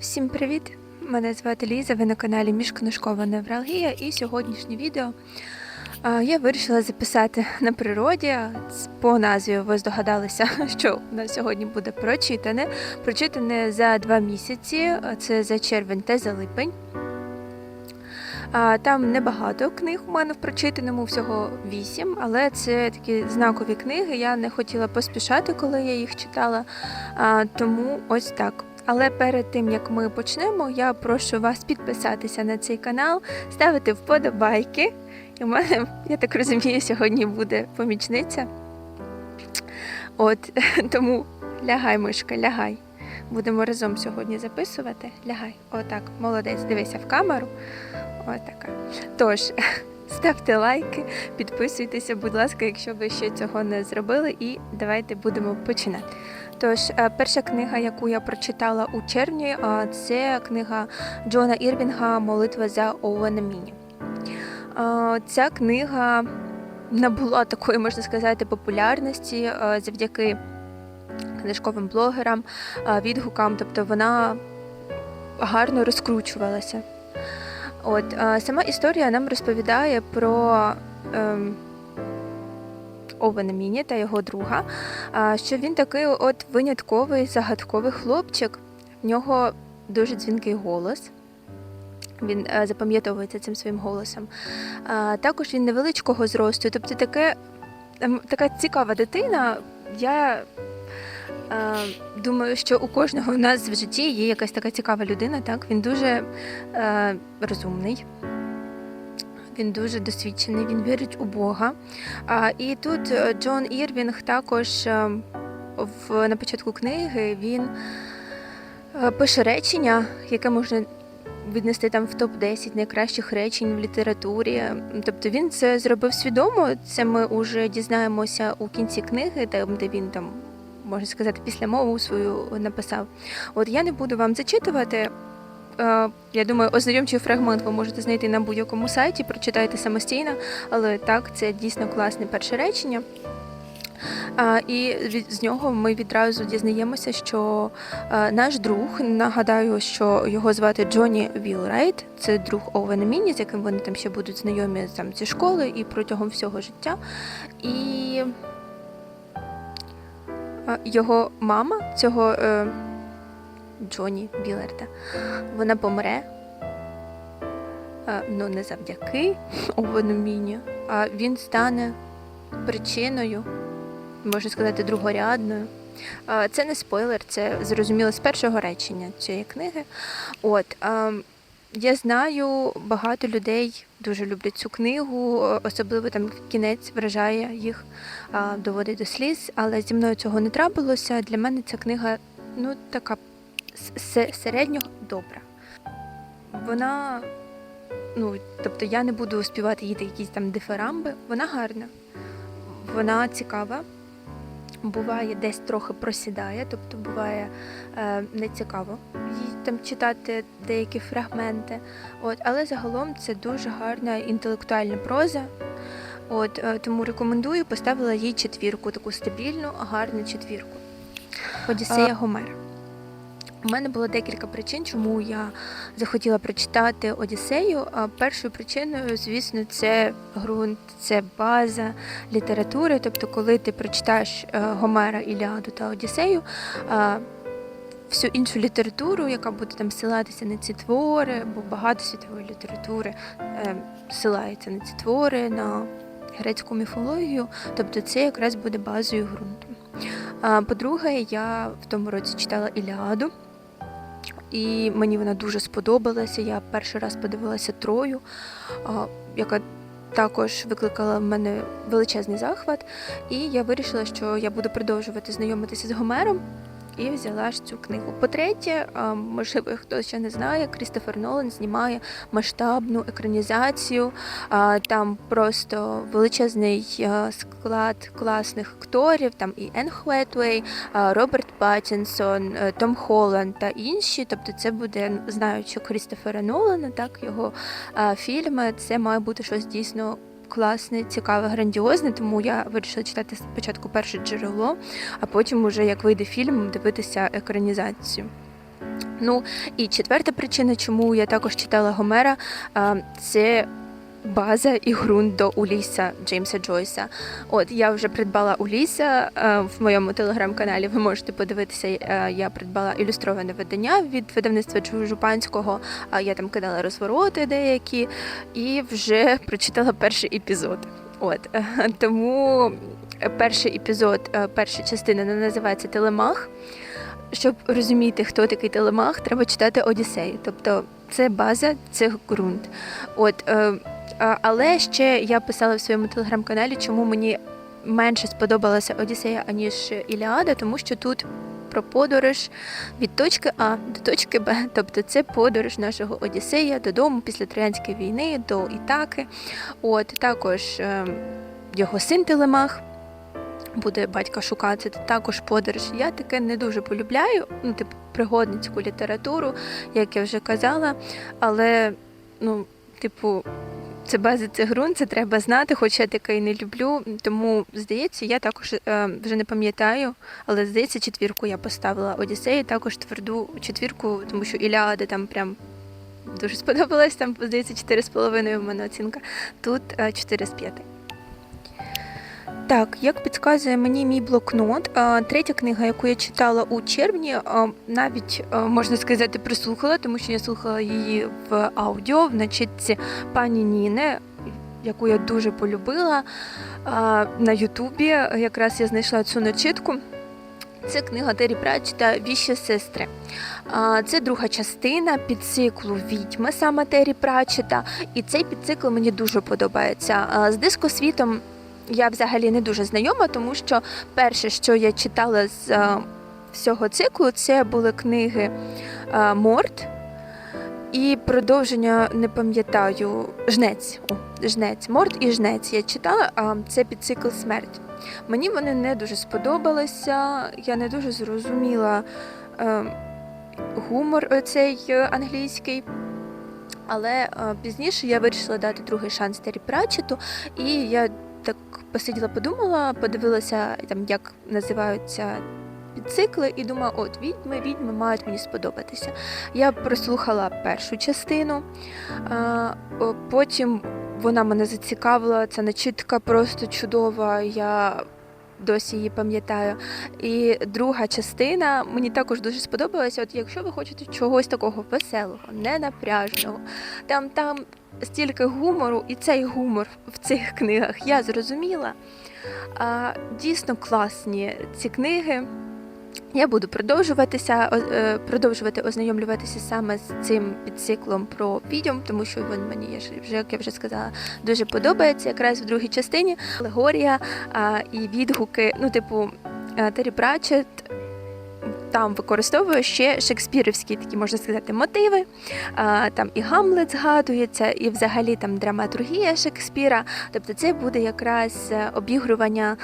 Всім привіт! Мене звати Ліза, ви на каналі Міжкнижкова невралгія і сьогоднішнє відео я вирішила записати на природі. По назві ви здогадалися, що у нас сьогодні буде прочитане. Прочитане за два місяці, це за червень та за липень. Там небагато книг у мене в прочитаному, всього вісім, але це такі знакові книги. Я не хотіла поспішати, коли я їх читала. Тому ось так. Але перед тим як ми почнемо, я прошу вас підписатися на цей канал, ставити вподобайки. І в мене, я так розумію, сьогодні буде помічниця. От тому лягай, мишка, лягай. Будемо разом сьогодні записувати. Лягай. Отак, молодець, дивися в камеру. Отака. Тож, ставте лайки, підписуйтеся, будь ласка, якщо ви ще цього не зробили, і давайте будемо починати. Тож, е, перша книга, яку я прочитала у червні, е, це книга Джона Ірвінга Молитва за Оуена Міні. Е, Ця книга набула такої, можна сказати, популярності завдяки книжковим блогерам, відгукам, тобто вона гарно розкручувалася. От сама історія нам розповідає про Овена Міні та його друга, що він такий от винятковий загадковий хлопчик. В нього дуже дзвінкий голос. Він е, запам'ятовується цим своїм голосом. Також він невеличкого зросту, тобто таке, ем, така цікава дитина. Я е, думаю, що у кожного у нас в житті є якась така цікава людина. Так? Він дуже е, розумний. Він дуже досвідчений, він вірить у Бога. І тут е, Джон Ірвінг також е, в, на початку книги він е, пише речення, яке можна віднести там в топ-10 найкращих речень в літературі. Тобто він це зробив свідомо. Це ми вже дізнаємося у кінці книги, там, де він там. Можна сказати, після мову свою написав. От я не буду вам зачитувати. Е, Я думаю, ознайомчий фрагмент ви можете знайти на будь-якому сайті, прочитайте самостійно, але так, це дійсно класне перше речення. І з нього ми відразу дізнаємося, що е, наш друг, нагадаю, що його звати Джонні Вілрайт, це друг Овена Міні, з яким вони там ще будуть знайомі там, зі школи і протягом всього життя. І е, його мама цього е, Джонні вона помре. Е, Ну, не завдяки Овену а він стане причиною можна сказати, другорядною. Це не спойлер, це зрозуміло з першого речення цієї книги. От я знаю, багато людей дуже люблять цю книгу, особливо там кінець вражає їх, доводить до сліз. Але зі мною цього не трапилося. Для мене ця книга ну така с- се- добра. Вона, ну тобто я не буду співати їй якісь там дифирамби, вона гарна, вона цікава буває десь трохи просідає, тобто буває е, нецікаво їй там читати деякі фрагменти. От, але загалом це дуже гарна інтелектуальна проза. От, е, тому рекомендую, поставила їй четвірку, таку стабільну, гарну четвірку. Одіссея Гомера. У мене було декілька причин, чому я захотіла прочитати Одіссею. Першою причиною, звісно, це ґрунт, це база літератури. Тобто, коли ти прочитаєш е, Гомера, Іліаду та Одіссею, всю іншу літературу, яка буде там ссилатися на ці твори, бо багато світової літератури е, ссилається на ці твори, на грецьку міфологію, тобто це якраз буде базою ґрунту. По-друге, я в тому році читала Іліаду. І мені вона дуже сподобалася. Я перший раз подивилася Трою, яка також викликала в мене величезний захват. І я вирішила, що я буду продовжувати знайомитися з Гомером. І взяла ж цю книгу. По-третє, можливо, хто ще не знає, Крістофер Нолан знімає масштабну екранізацію. Там просто величезний склад класних акторів, там і Енн Хветвей, Роберт Паттінсон, е, Том Холланд та інші. Тобто, це буде, знаючи Крістофера Нолана, так його фільми, це має бути щось дійсно класне, цікаве, грандіозне. Тому я вирішила читати спочатку перше джерело, а потім, уже як вийде фільм, дивитися екранізацію. Ну і четверта причина, чому я також читала Гомера, це база і ґрунт до Уліса Джеймса Джойса. От я вже придбала Уліса а, в моєму телеграм-каналі. Ви можете подивитися. а, Я придбала ілюстроване видання від видавництва Жупанського. Я там кидала розвороти деякі і вже прочитала перший епізод. От е, тому перший епізод, е, перша частина називається Телемах. Щоб розуміти, хто такий телемах, треба читати Одіссею. Тобто це база, це ґрунт. От, е, але ще я писала в своєму телеграм-каналі, чому мені менше сподобалася Одіссея, аніж Іліада, тому що тут про подорож від точки А до точки Б. Тобто це подорож нашого Одіссея додому після Троянської війни до Ітаки. От також е, його син Телемах буде батька шукати, також подорож. Я таке не дуже полюбляю, ну, типу, пригодницьку літературу, як я вже казала. Але, ну, типу, це база, це ґрунт, це треба знати, хоча я таке і не люблю. Тому, здається, я також е, вже не пам'ятаю, але здається, четвірку я поставила Одіссеї, також тверду четвірку, тому що Іліада там прям. Дуже сподобалась, там, здається, 4,5 в мене оцінка. Тут е, 4 з 5. Так, як підказує мені мій блокнот, третя книга, яку я читала у червні, навіть можна сказати, прислухала, тому що я слухала її в аудіо в начитці пані Ніни, яку я дуже полюбила. На Ютубі якраз я знайшла цю начитку. Це книга Террі Пратчета Віщі сестри. Це друга частина підциклу відьми саме Террі Пратчета. І цей підцикл мені дуже подобається. З дискосвітом я взагалі не дуже знайома, тому що перше, що я читала з е, всього циклу, це були книги е, Морт і продовження не пам'ятаю Жнець. О, Жнець, Морт і Жнець я читала, а це підцикл смерть. Мені вони не дуже сподобалися, я не дуже зрозуміла е, гумор оцей е, англійський. Але пізніше я вирішила дати другий шанс Террі Пратчету, і я посиділа, подумала, подивилася, там, як називаються підцикли, і думала, от відьми, відьми мають мені сподобатися. Я прослухала першу частину, потім вона мене зацікавила, ця начитка просто чудова. Я Досі її пам'ятаю. І друга частина мені також дуже сподобалася. От якщо ви хочете чогось такого веселого, ненапряжного, там там стільки гумору, і цей гумор в цих книгах я зрозуміла. Дійсно класні ці книги. Я буду продовжуватися, е, продовжувати ознайомлюватися саме з цим підциклом про відьом, тому що він мені вже, як я вже сказала, дуже подобається. Якраз в другій частині алегорія і відгуки. Ну, типу, е, Террі Пратчет там використовує ще шекспірівські такі, можна сказати, мотиви. Там і Гамлет згадується, і взагалі там драматургія Шекспіра. Тобто це буде якраз е, обігрування.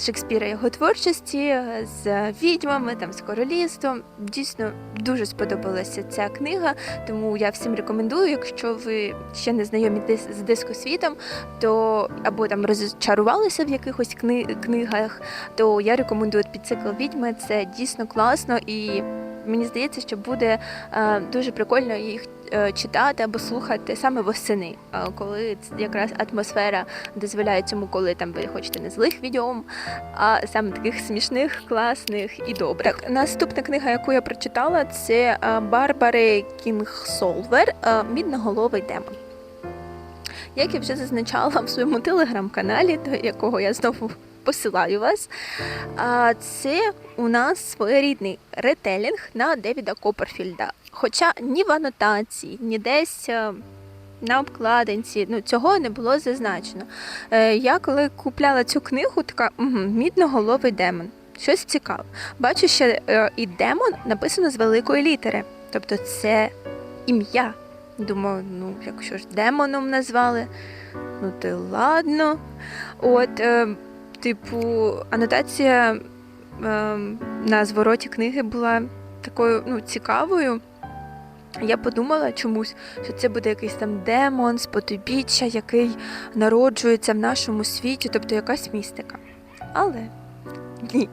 Шекспіра його творчості е, з відьмами, там з королівством. Дійсно дуже сподобалася ця книга, тому я всім рекомендую, якщо ви ще не знайомі з дискосвітом, то або там розчарувалися в якихось кни- книгах, то я рекомендую підцикл відьми. Це дійсно класно і. Мені здається, що буде е, дуже прикольно їх читати або слухати саме восени, е, коли якраз атмосфера дозволяє цьому, коли там ви хочете не злих відьом, а саме таких смішних, класних і добрих. Так, наступна книга, яку я прочитала, це е, Барбари Кінгсолвер е, Мідноголовий демон. Як я вже зазначала в своєму телеграм-каналі, до якого я знову посилаю вас, це у нас своєрідний ретелінг на Девіда Копперфільда. Хоча ні в анотації, ні десь е, на обкладинці, ну цього не було зазначено. Е, Я коли купляла цю книгу, така угу, мідноголовий демон. Щось цікаве. Бачу, ще е, і демон написано з великої літери. Тобто це ім'я. Думаю, ну якщо ж демоном назвали, ну й ладно. От, е, типу, анотація е, на звороті книги була такою ну, цікавою. Я подумала чомусь, що це буде якийсь там демон з потойбіччя, який народжується в нашому світі, тобто якась містика. Але Ні,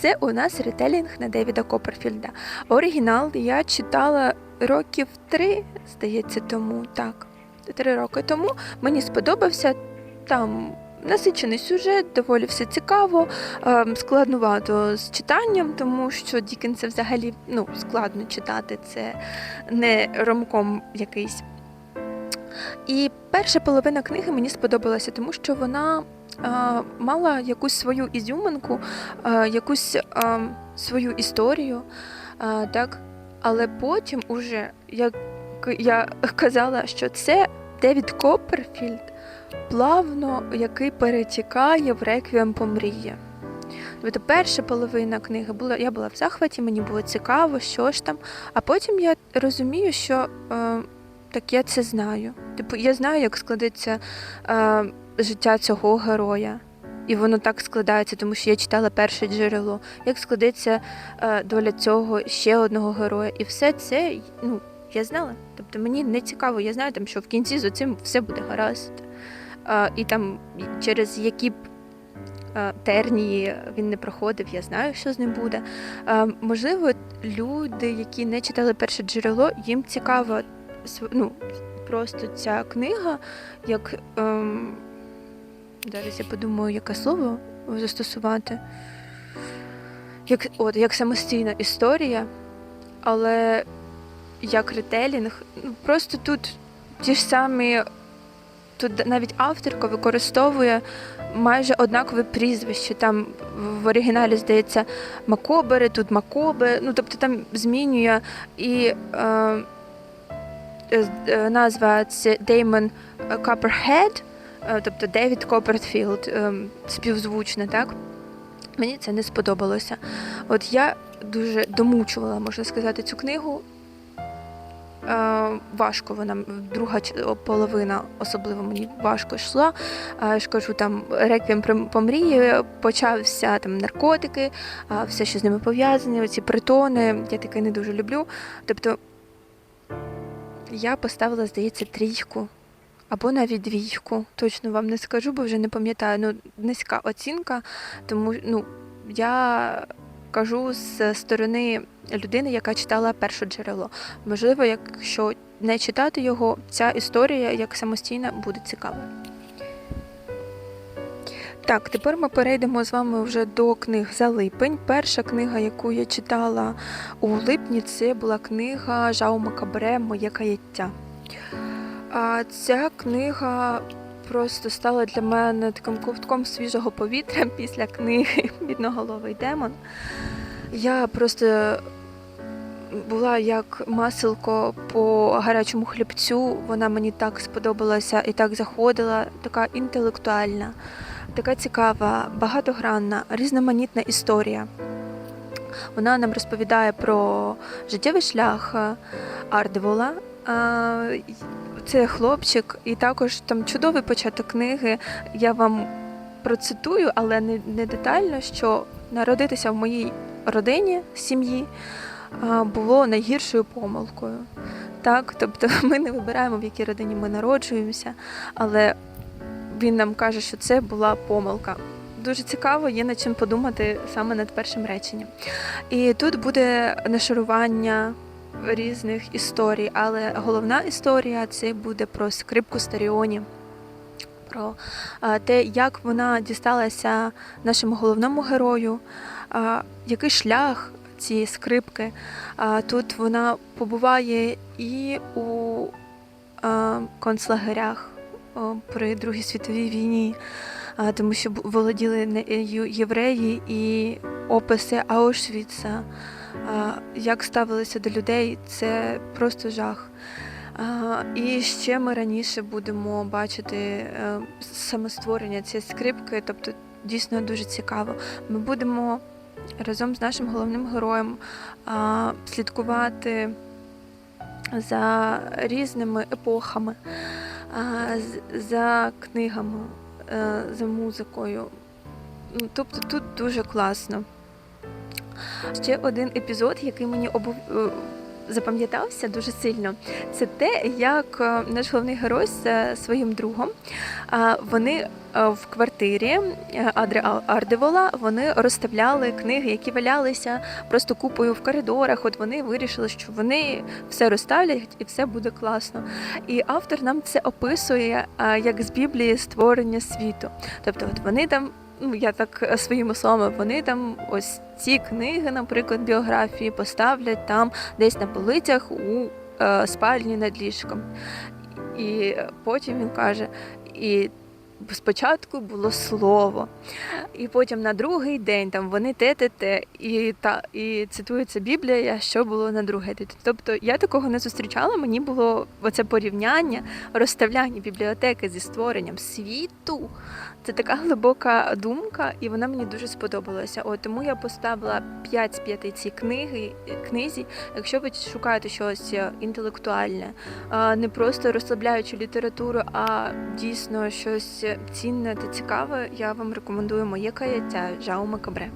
це у нас ретелінг на Девіда Копперфільда. Оригінал я читала років три, здається, тому так. Три роки тому мені сподобався там. Насичений сюжет, доволі все цікаво, ем, складнувато з читанням, тому що Дікенса взагалі ну, складно читати, це не ромком якийсь. І перша половина книги мені сподобалася, тому що вона е, мала якусь свою ізюминку, е, якусь е, свою історію. Е, так? Але потім, уже, як я казала, що це Девід Копперфільд плавно, який перетікає в реквієм по мрії. Тобто перша половина книги була, я була в захваті, мені було цікаво, що ж там. А потім я розумію, що е, так я це знаю. Типу, я знаю, як складеться е, життя цього героя. І воно так складається, тому що я читала перше джерело, як складеться е, доля цього ще одного героя. І все це ну, я знала. Тобто мені не цікаво, я знаю, там, що в кінці з цим все буде гаразд. І там через які б тернії він не проходив, я знаю, що з ним буде. Можливо, люди, які не читали перше джерело, їм цікаво ну, просто ця книга, як. Ем, зараз я подумаю, яке слово застосувати. Як, от, як самостійна історія, але як ретелінг, ну, просто тут ті ж самі, тут навіть авторка використовує майже однакове прізвище. Там в оригіналі, здається, Макобери, тут Макоби, ну тобто там змінює і е, е, назва це Деймон Копперхед, е, тобто Девід Копперфілд, е, співзвучне, так? Мені це не сподобалося. От я дуже домучувала, можна сказати, цю книгу. Е, важко вона, друга половина особливо мені важко йшла. Е, Я ж там реквієм по мрії почався там наркотики, а все, що з ними пов'язане, оці притони, я таке не дуже люблю. Тобто я поставила, здається, трійку або навіть двійку. Точно вам не скажу, бо вже не пам'ятаю. Ну, низька оцінка, тому ну, я кажу з сторони людини, яка читала перше джерело. Можливо, якщо не читати його, ця історія як самостійна буде цікава. Так, тепер ми перейдемо з вами вже до книг за липень. Перша книга, яку я читала у липні, це була книга Жаума Кабре Моє каяття. А ця книга просто стала для мене таким ковтком свіжого повітря після книги Бідноголовий демон. Я просто була як маселко по гарячому хлібцю. Вона мені так сподобалася і так заходила, така інтелектуальна, така цікава, багатогранна, різноманітна історія. Вона нам розповідає про життєвий шлях е, Ардевола. Це хлопчик, і також там чудовий початок книги. Я вам процитую, але не, детально, що народитися в моїй родині, сім'ї було найгіршою помилкою. Так, тобто ми не вибираємо, в якій родині ми народжуємося, але він нам каже, що це була помилка. Дуже цікаво, є над чим подумати саме над першим реченням. І тут буде нашарування різних історій, але головна історія це буде про скрипку Старіоні, про те, як вона дісталася нашому головному герою, який шлях цієї скрипки. Тут вона побуває і у концлагерях при Другій світовій війні, тому що володіли не- євреї і описи Аушвіца. Як ставилися до людей, це просто жах. І ще ми раніше будемо бачити е, самостворення цієї скрипки, тобто дійсно дуже цікаво. Ми будемо разом з нашим головним героєм слідкувати за різними епохами, за книгами, е, за музикою. Ну, Тобто тут дуже класно. Ще один епізод, який мені обов... запам'ятався дуже сильно, це те, як е, наш головний герой з е, своїм другом вони е, в квартирі Адри Ар- Ардевола вони розставляли книги, які валялися просто купою в коридорах. От вони вирішили, що вони все розставлять і все буде класно. І автор нам це описує як з Біблії створення світу. Тобто, от вони там. Ну, я так е, своїми словами, вони там ось ці книги, наприклад, біографії, поставлять там десь на полицях у е, спальні над ліжком. І потім він каже: і спочатку було слово, і потім на другий день там вони те, те, те, і та і цитується Біблія, що було на другий день. Тобто я такого не зустрічала. Мені було оце порівняння, розставляння бібліотеки зі створенням світу. Це така глибока думка, і вона мені дуже сподобалася. От тому я поставила 5 з 5 цій книги книзі. Якщо ви шукаєте щось інтелектуальне, не просто розслабляючу літературу, а дійсно щось цінне та цікаве, я вам рекомендую моє каяття Жаума Кабре.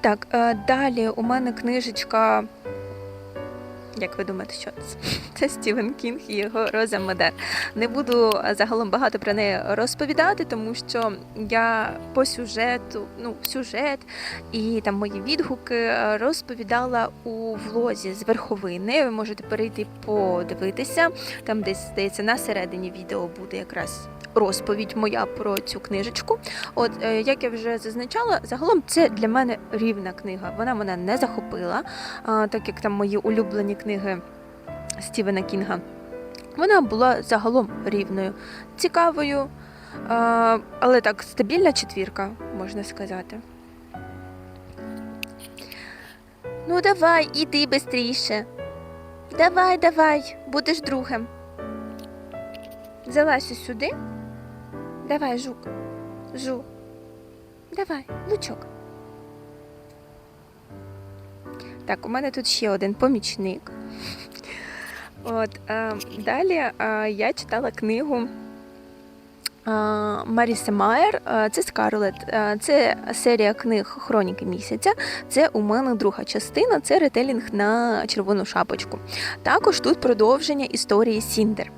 Так, е, далі у мене книжечка. Як ви думаєте, що це? Це Стівен Кінг і його Роза Модер. Не буду загалом багато про неї розповідати, тому що я по сюжету, ну, сюжет і там мої відгуки розповідала у влозі з верховини. Ви можете перейти подивитися. Там десь здається на середині відео буде якраз розповідь моя про цю книжечку. От е, як я вже зазначала, загалом це для мене рівна книга. Вона мене не захопила, так як там мої улюблені книги Стівена Кінга. Вона була загалом рівною, цікавою, але так, стабільна четвірка, можна сказати. Ну, давай, іди швидше. Давай, давай, будеш другим. Залазь сюди. Давай, жук. Жу. Давай, лучок. Так, у мене тут ще один помічник. От, е, далі е, я читала книгу е, Маріса Майер. Це Скарлет. Це серія книг Хроніки місяця. Це у мене друга частина, це ретелінг на червону шапочку. Також тут продовження історії Сіндер.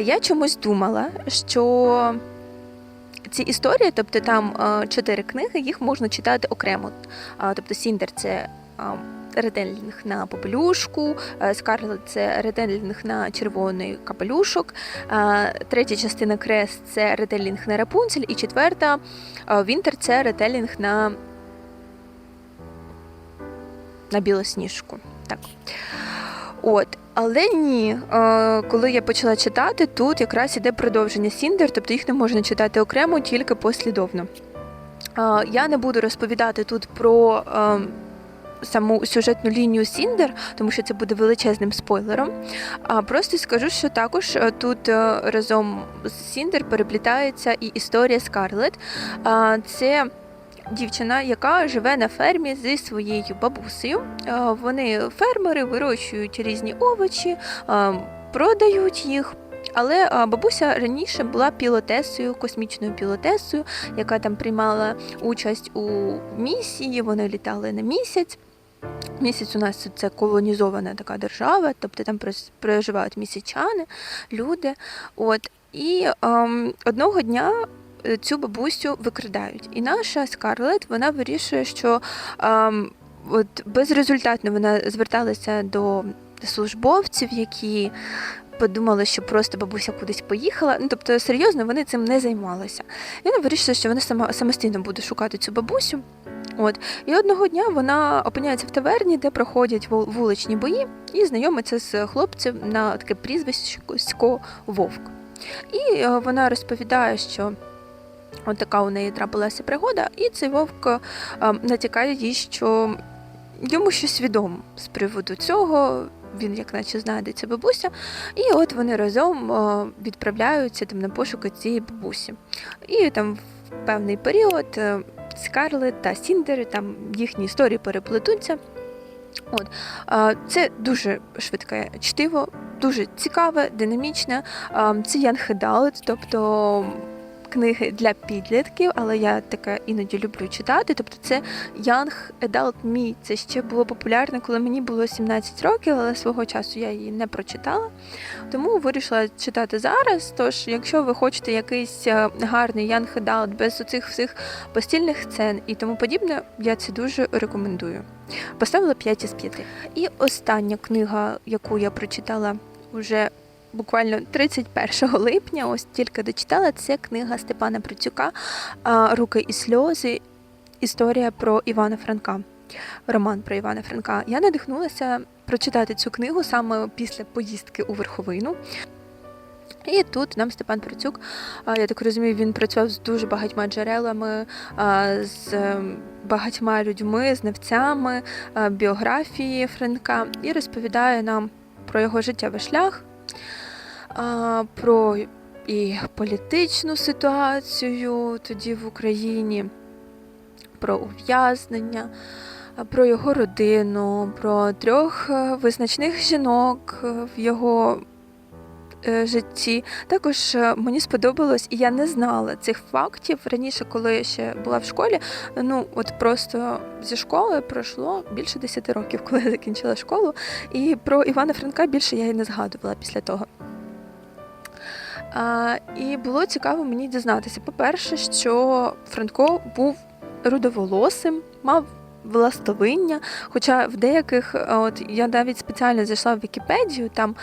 Я чомусь думала, що ці історії, тобто там чотири книги, їх можна читати окремо. Тобто Сіндер це ретелінг на попелюшку, е, Скарлет це ретелінг на червоний капелюшок, третя частина Крест це ретелінг на Рапунцель, і четверта Вінтер це ретелінг на, на білосніжку. Так. От. Але ні, е, коли я почала читати, тут якраз іде продовження Сіндер, тобто їх не можна читати окремо, тільки послідовно. Е, Я не буду розповідати тут про е, саму сюжетну лінію Сіндер, тому що це буде величезним спойлером. А просто скажу, що також е, тут е, разом з Сіндер переплітається і історія Скарлет. Е, Це дівчина, яка живе на фермі зі своєю бабусею. Вони фермери, вирощують різні овочі, продають їх. Але бабуся раніше була пілотесою, космічною пілотесою, яка там приймала участь у місії. Вони літали на місяць. Місяць у нас це колонізована така держава, тобто там проживають місячани, люди. От і ем, одного дня е, цю бабусю викрадають. І наша Скарлет вона вирішує, що ем, от безрезультатно вона зверталася до службовців, які подумали, що просто бабуся кудись поїхала. Ну тобто, серйозно, вони цим не займалися. І вона вирішила, що вона сама самостійно буде шукати цю бабусю. От і одного дня вона опиняється в таверні, де проходять вул- вуличні бої, і знайомиться з хлопцем на таке прізвисько Вовк. І е, вона розповідає, що от така у неї трапилася пригода, і цей вовк е, натякає їй, що йому щось відомо з приводу цього. Він, як наче знає, де бабуся, і от вони разом е, відправляються там на пошуки цієї бабусі. І там в певний період Скарлет та Сіндери, там їхні історії переплетуться. От. Це дуже швидке чтиво, дуже цікаве, динамічне. Це Ян Хедалет, тобто книги для підлітків, але я таке іноді люблю читати. Тобто це Young Adult Me. Це ще було популярно, коли мені було 17 років, але свого часу я її не прочитала. Тому вирішила читати зараз. Тож, якщо ви хочете якийсь е, гарний Young Adult без оцих всіх постільних сцен і тому подібне, я це дуже рекомендую. Поставила 5 із 5. І остання книга, яку я прочитала вже буквально 31 липня, ось тільки дочитала, це книга Степана Процюка Руки і сльози. Історія про Івана Франка. Роман про Івана Франка. Я надихнулася прочитати цю книгу саме після поїздки у Верховину. І тут нам Степан Процюк, я так розумію, він працював з дуже багатьма джерелами, з ем, багатьма людьми, знавцями біографії Франка і розповідає нам про його життєвий шлях, про і політичну ситуацію тоді в Україні, про ув'язнення, про його родину, про трьох е, визначних жінок е, в його е, житті. Також мені сподобалось, і я не знала цих фактів раніше, коли я ще була в школі. Ну, от просто зі школи пройшло більше 10 років, коли я закінчила школу. І про Івана Франка більше я і не згадувала після того. І було цікаво мені дізнатися. По-перше, що Франко був рудоволосим, мав властовиння. Хоча в деяких, от я навіть спеціально зайшла в Вікіпедію, там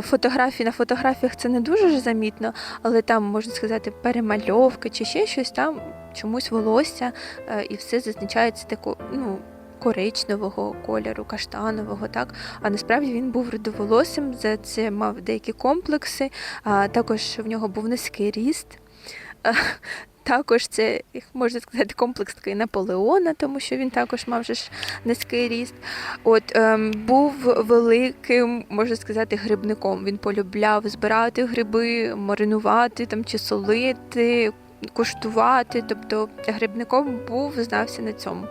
фотографії на фотографіях це не дуже ж замітно, але там можна сказати перемальовки чи ще щось, там чомусь волосся е, і все зазначається таку, ну. Коричневого кольору, каштанового, так а насправді він був рудоволосим, за це мав деякі комплекси. А також в нього був низький ріст. Також це можна сказати комплекс такий Наполеона, тому що він також мав же ж низький ріст. От ем, був великим, можна сказати, грибником. Він полюбляв збирати гриби, маринувати там чи солити. Куштувати, тобто грибником був, знався на цьому.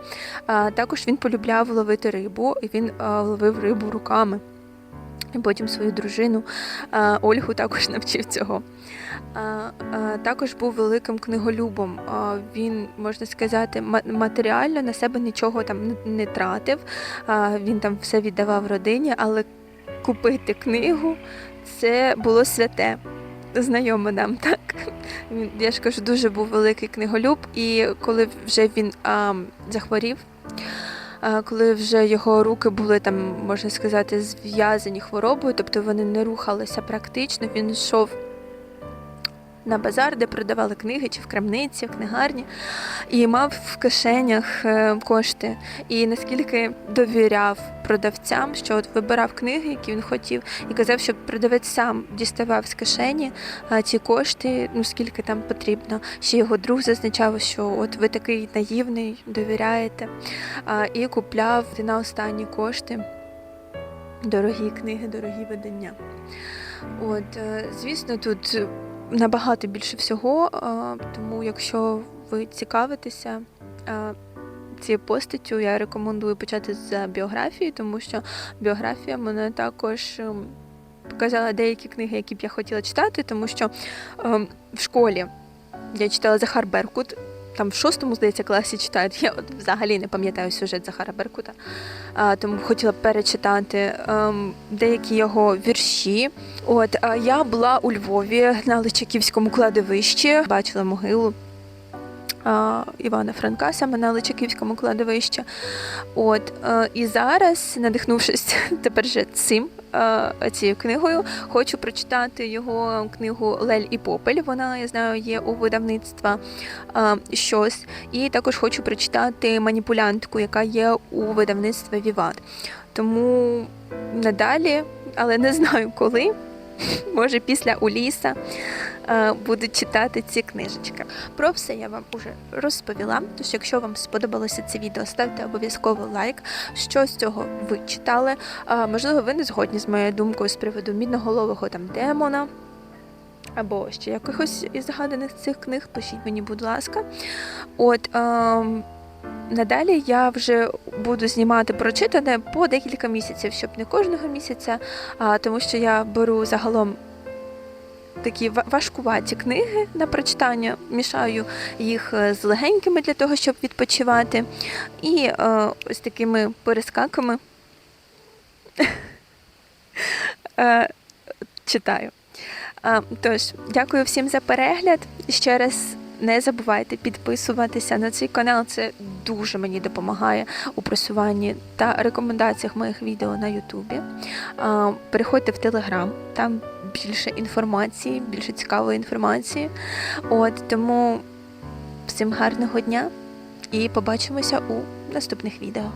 Також він полюбляв ловити рибу, і він ловив рибу руками. І потім свою дружину Ольгу також навчив цього. Також був великим книголюбом. Він, можна сказати, матеріально на себе нічого там не, тратив. Він там все віддавав родині, але купити книгу це було святе. Знайомо нам, так. Він, я ж кажу, дуже був великий книголюб, і коли вже він а, захворів, а, коли вже його руки були там, можна сказати, зв'язані хворобою, тобто вони не рухалися практично, він йшов на базар, де продавали книги, чи в крамниці, в книгарні, і мав в кишенях е, кошти. І наскільки довіряв продавцям, що от вибирав книги, які він хотів, і казав, що продавець сам діставав з кишені ті кошти, ну скільки там потрібно. Ще його друг зазначав, що от ви такий наївний, довіряєте, і купляв на останні кошти дорогі книги, дорогі видання. От, е, звісно, тут набагато більше всього, тому якщо ви цікавитеся цією постаттю, я рекомендую почати з біографії, тому що біографія мене також ем, показала деякі книги, які б я хотіла читати, тому що ем, в школі я читала Захар Беркут. Там в шостому, здається, класі читають. Я от взагалі не пам'ятаю сюжет Захара Беркута, а, тому хотіла перечитати ем, деякі його вірші. От а я була у Львові на Личаківському кладовищі, бачила могилу Івана Франка саме на Личаківському кладовищі. От е, і зараз, надихнувшись тепер же цим. Е, Цією книгою хочу прочитати його книгу Лель і Попель. Вона я знаю є у видавництва е, щось. І також хочу прочитати маніпулянтку, яка є у видавництві Віват. Тому надалі, але не знаю коли. Може, після Уліса е, буду читати ці книжечки. Про все я вам уже розповіла. Тож, якщо вам сподобалося це відео, ставте обов'язково лайк. Що з цього ви читали? Е, можливо, ви не згодні з моєю думкою з приводу мідноголового там демона. Або ще якихось із згаданих цих книг, пишіть мені, будь ласка. От ем, надалі я вже буду знімати прочитане по декілька місяців, щоб не кожного місяця, а, тому що я беру загалом такі важкуваті книги на прочитання. Мішаю їх е, з легенькими для того, щоб відпочивати. І е, ось такими перескаками е, читаю. Тож, дякую всім за перегляд. Ще раз не забувайте підписуватися на цей канал. Це дуже мені допомагає у просуванні та рекомендаціях моїх відео на Ютубі. Переходьте в Телеграм, там більше інформації, більше цікавої інформації. От тому всім гарного дня і побачимося у наступних відео.